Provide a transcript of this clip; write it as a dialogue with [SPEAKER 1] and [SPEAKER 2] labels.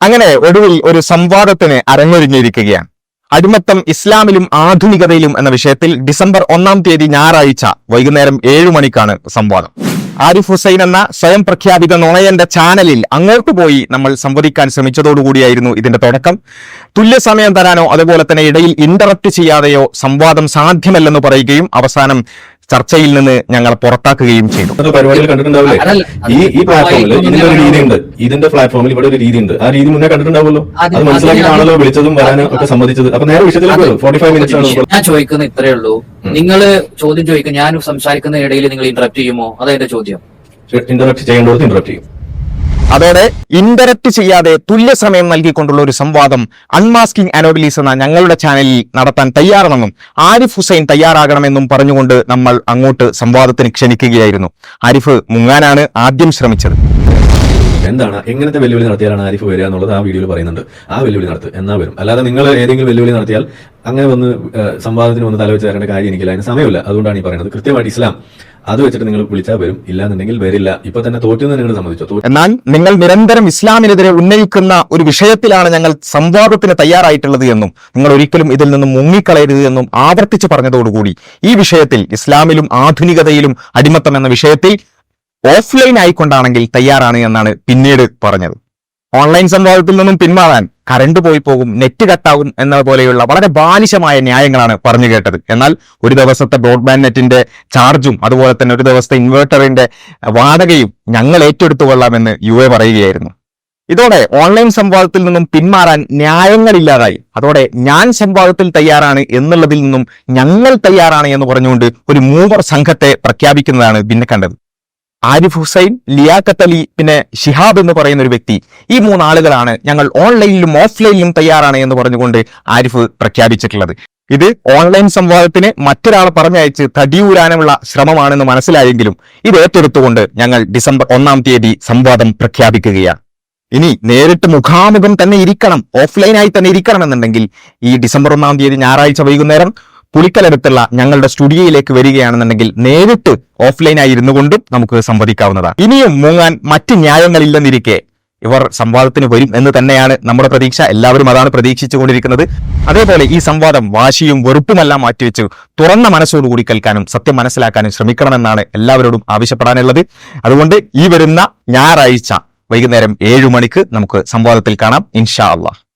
[SPEAKER 1] അങ്ങനെ ഒടുവിൽ ഒരു സംവാദത്തിന് അരങ്ങൊരുങ്ങിയിരിക്കുകയാണ് അടിമത്തം ഇസ്ലാമിലും ആധുനികതയിലും എന്ന വിഷയത്തിൽ ഡിസംബർ ഒന്നാം തീയതി ഞായറാഴ്ച വൈകുന്നേരം ഏഴു മണിക്കാണ് സംവാദം. ആരിഫ് ഹുസൈൻ എന്ന സ്വയം പ്രഖ്യാപിത നുണയന്റെ ചാനലിൽ അങ്ങോട്ട് പോയി നമ്മൾ സംവദിക്കാൻ ശ്രമിച്ചതോടുകൂടിയായിരുന്നു ഇതിന്റെ തുടക്കം. തുല്യ സമയം തരാനോ അതുപോലെ തന്നെ ഇടയിൽ ഇന്ററപ്റ്റ് ചെയ്യാതെയോ സംവാദം സാധ്യമല്ലെന്ന് പറയുകയും അവസാനം ചർച്ചയിൽ നിന്ന് ഞങ്ങൾ പുറത്താക്കുകയും ചെയ്തു.
[SPEAKER 2] കണ്ടിട്ടുണ്ടാവില്ലേ? ഈ ഈ പ്ലാറ്റ്ഫോമിൽ ഇതിന്റെ ഒരു രീതിയുണ്ട്. ഇതിന്റെ പ്ലാറ്റ്ഫോമിൽ ഇവിടെ ഒരു രീതിയുണ്ട്. ആ രീതി മുന്നേ കണ്ടിട്ടുണ്ടാവുമല്ലോ?
[SPEAKER 3] അത്
[SPEAKER 2] വിളിച്ചതും വരാനും ഒക്കെ സമ്മതിച്ചത്. അപ്പൊ നേരെ വിഷയത്തിലേക്ക് വരും. ഫോർട്ടി ഫൈവ് മിനിറ്റ്സ് ആണ്.
[SPEAKER 3] ഞാൻ ചോദിക്കുന്ന ഇത്രയേ ഉള്ളൂ. നിങ്ങൾ ചോദ്യം ചോദിക്കും ഞാൻ സംസാരിക്കുന്ന ഇടയിൽ നിങ്ങൾ ഇന്ററപ്റ്റ് ചെയ്യുമോ? അതാ എന്റെ ചോദ്യം.
[SPEAKER 2] ഇന്ററപ്റ്റ് ചെയ്യേണ്ടത് ഇന്ററപ്റ്റ് ചെയ്യും.
[SPEAKER 1] അതോടെ ഇൻഡയറക്റ്റ് ചെയ്യാതെ തുല്യ സമയം നൽകിക്കൊണ്ടുള്ള ഒരു സംവാദം അൺമാസ്കിംഗ് അനോബിലീസ് എന്ന ഞങ്ങളുടെ ചാനലിൽ നടത്താൻ തയ്യാറാണെന്നും ആരിഫ് ഹുസൈൻ തയ്യാറാകണമെന്നും പറഞ്ഞുകൊണ്ട് നമ്മൾ അങ്ങോട്ട് സംവാദത്തിന് ക്ഷണിക്കുകയായിരുന്നു. ആരിഫ് മുങ്ങാനാണ് ആദ്യം ശ്രമിച്ചത്.
[SPEAKER 2] എന്താണ്? എങ്ങനത്തെ വെല്ലുവിളി നടത്തിയാലാണ് ആരിഫ് വരിക എന്നുള്ളത് ആ വീഡിയോയിൽ പറയുന്നുണ്ട്. ആ വെല്ലുവിളി നടത്തും എന്നാ വരും? അല്ലാതെ നിങ്ങൾ ഏതെങ്കിലും വെല്ലുവിളി നടത്തിയാൽ അങ്ങനെ വന്ന് സംവാദത്തിന് വന്ന് തലവെച്ച് തരേണ്ട കാര്യം എനിക്കില്ല. അതിന് സമയമില്ല. അതുകൊണ്ടാണ് ഈ പറയുന്നത്. കൃത്യമായിട്ട് ഇസ്ലാം അത് വെച്ചിട്ട് നിങ്ങൾ വിളിച്ചാൽ വരും. ഇല്ലാന്നുണ്ടെങ്കിൽ വരില്ല. ഇപ്പൊ തന്നെ തോറ്റു എന്ന് നിങ്ങൾ സമ്മതിച്ചോ
[SPEAKER 1] എന്നാൽ നിങ്ങൾ നിരന്തരം ഇസ്ലാമിനെതിരെ ഉന്നയിക്കുന്ന ഒരു വിഷയത്തിലാണ് ഞങ്ങൾ സംവാദത്തിന് തയ്യാറായിട്ടുള്ളത് എന്നും നിങ്ങൾ ഒരിക്കലും ഇതിൽ നിന്നും മുങ്ങിക്കളയരുത് എന്നും ആവർത്തിച്ച് പറഞ്ഞതോടുകൂടി ഈ വിഷയത്തിൽ ഇസ്ലാമിലും ആധുനികതയിലും അടിമത്തം എന്ന വിഷയത്തിൽ ഓഫ്ലൈൻ ആയിക്കൊണ്ടാണെങ്കിൽ തയ്യാറാണ് എന്നാണ് പിന്നീട് പറഞ്ഞത്. ഓൺലൈൻ സംവാദത്തിൽ നിന്നും പിന്മാറാൻ കറണ്ട് പോയി പോകും നെറ്റ് കട്ടാവും എന്ന പോലെയുള്ള വളരെ ബാലിശമായ ന്യായങ്ങളാണ് പറഞ്ഞു കേട്ടത്. എന്നാൽ ഒരു ദിവസത്തെ ബ്രോഡ്ബാൻഡ് നെറ്റിന്റെ ചാർജും അതുപോലെ തന്നെ ഒരു ദിവസത്തെ ഇൻവേർട്ടറിന്റെ വാടകയും ഞങ്ങൾ ഏറ്റെടുത്തു കൊള്ളാമെന്ന് യു എ പറയുകയായിരുന്നു. ഇതോടെ ഓൺലൈൻ സംവാദത്തിൽ നിന്നും പിന്മാറാൻ ന്യായങ്ങളില്ലാതായി അതോടെ ഞാൻ സംവാദത്തിൽ തയ്യാറാണ് എന്നുള്ളതിൽ നിന്നും ഞങ്ങൾ തയ്യാറാണ് എന്ന് പറഞ്ഞുകൊണ്ട് ഒരു മൂവർ സംഘത്തെ പ്രഖ്യാപിക്കുന്നതാണ് പിന്നെ കണ്ടത് ആരിഫ് ഹുസൈൻ ലിയാഖത്ത് അലി പിന്നെ ഷിഹാബ് എന്ന് പറയുന്ന ഒരു വ്യക്തി. ഈ മൂന്നാളുകളാണ് ഞങ്ങൾ ഓൺലൈനിലും ഓഫ്ലൈനിലും തയ്യാറാണ് എന്ന് പറഞ്ഞുകൊണ്ട് ആരിഫ് പ്രഖ്യാപിച്ചിട്ടുള്ളത്. ഇത് ഓൺലൈൻ സംവാദത്തിന് മറ്റൊരാളെ പറഞ്ഞയച്ച് തടിയൂരാനുള്ള ശ്രമമാണെന്ന് മനസ്സിലായെങ്കിലും ഇത് ഏറ്റെടുത്തുകൊണ്ട് ഞങ്ങൾ ഡിസംബർ ഒന്നാം തീയതി സംവാദം പ്രഖ്യാപിക്കുകയാണ്. ഇനി നേരിട്ട് മുഖാമുഖം തന്നെ ഇരിക്കണം ഓഫ്ലൈനായി തന്നെ ഇരിക്കണം എന്നുണ്ടെങ്കിൽ ഈ ഡിസംബർ ഒന്നാം തീയതി ഞായറാഴ്ച വൈകുന്നേരം പുളിക്കലടുത്തുള്ള ഞങ്ങളുടെ സ്റ്റുഡിയോയിലേക്ക് വരികയാണെന്നുണ്ടെങ്കിൽ നേരിട്ട് ഓഫ്ലൈനായി ഇരുന്നു കൊണ്ടും നമുക്ക് സംവദിക്കാവുന്നതാണ് ഇനിയും മുങ്ങാൻ മറ്റ് ന്യായങ്ങളില്ലെന്നിരിക്കെ ഇവർ സംവാദത്തിന് വരും എന്ന് തന്നെയാണ് നമ്മുടെ പ്രതീക്ഷ. എല്ലാവരും അതാണ് പ്രതീക്ഷിച്ചുകൊണ്ടിരിക്കുന്നത് അതേപോലെ ഈ സംവാദം വാശിയും വെറുപ്പുമെല്ലാം മാറ്റിവെച്ച്. തുറന്ന മനസ്സോടുകൂടി കേൾക്കാനും സത്യം മനസ്സിലാക്കാനും ശ്രമിക്കണമെന്നാണ് എല്ലാവരോടും ആവശ്യപ്പെടാനുള്ളത്. അതുകൊണ്ട് ഈ വരുന്ന ഞായറാഴ്ച വൈകുന്നേരം ഏഴു മണിക്ക് നമുക്ക് സംവാദത്തിൽ കാണാം. ഇൻഷാ അള്ളാഹ്.